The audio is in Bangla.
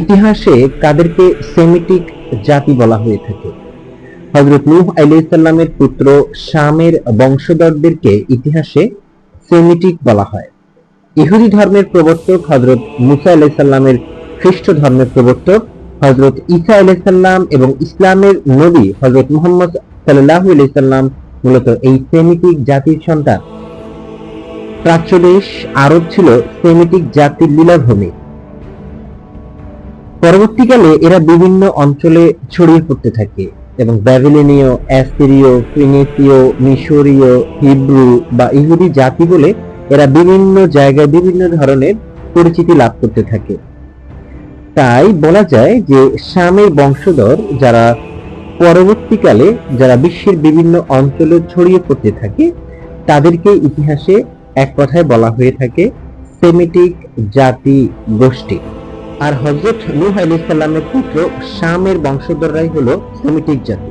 ইতিহাসে তাদেরকে সেমিটিক জাতি বলা হয়ে থাকে। হজরত নূহ আলাইসাল্লামের পুত্র শামের বংশধরদেরকে ইতিহাসে সেমিটিক বলা হয়। ইহুদি ধর্মের প্রবর্তক হজরত মুসা আলাইসাল্লামের খ্রিস্ট ধর্মের প্রবর্তক হজরত ঈসা আলাইসাল্লাম এবং ইসলামের নবী হজরত মুহাম্মদ সাল্লাহ আলাইসাল্লাম মূলত এই সেমিটিক জাতির সন্তান। প্রাচ্য দেশ আরব ছিল সেমিটিক জাতির লীলাভূমি। পরবর্তীকালে এরা বিভিন্ন অঞ্চলে ছড়িয়ে পড়তে থাকে, এবং ব্যাবিলনীয়, অ্যাসিরীয়, ফিনিসীয়, মিশরীয়, হিব্রু বা ইহুদি জাতি বলে এরা বিভিন্ন জায়গায় বিভিন্ন ধরনের পরিচিতি লাভ করতে থাকে। তাই বলা যায় যে শামের বংশধর যারা পরবর্তীকালে যারা বিশ্বের বিভিন্ন অঞ্চলে ছড়িয়ে পড়তে থাকে, তাদেরকে ইতিহাসে এক কথায় বলা হয়ে থাকে, সেমিটিক জাতি গোষ্ঠী আর হজরত নূহ আলাইহিস সালামের পুত্র শামের বংশধররাই হলো সেমিটিক জাতি।